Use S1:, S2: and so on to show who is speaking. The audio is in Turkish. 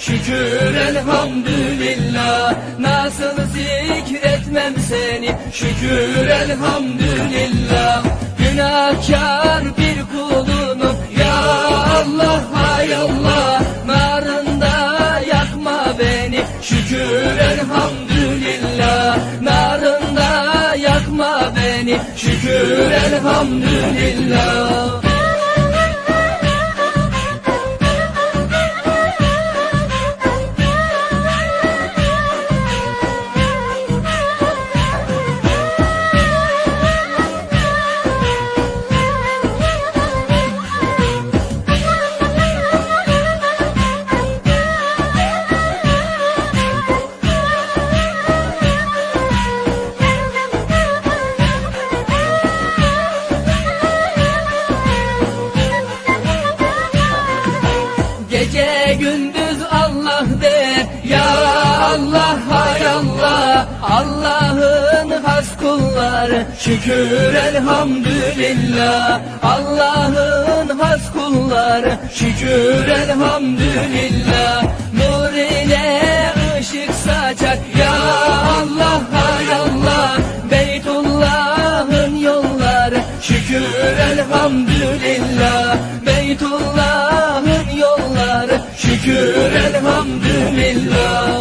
S1: şükür elhamdülillah. Nasıl zikretmem seni? Şükür elhamdülillah. Günahkar bir kulunum. Ya Allah hay Allah Narında yakma beni. Şükür elhamdülillah. Narında yakma beni. Şükür elhamdülillah Gündüz Allah de Ya Allah hay Allah Allah'ın has kulları. Şükür elhamdülillah Allah'ın has kulları. Şükür elhamdülillah Nur ile ışık saçar. Ya Allah hay Allah Beytullah'ın yolları. Şükür elhamdülillah Beytullah şükür elhamdülillah.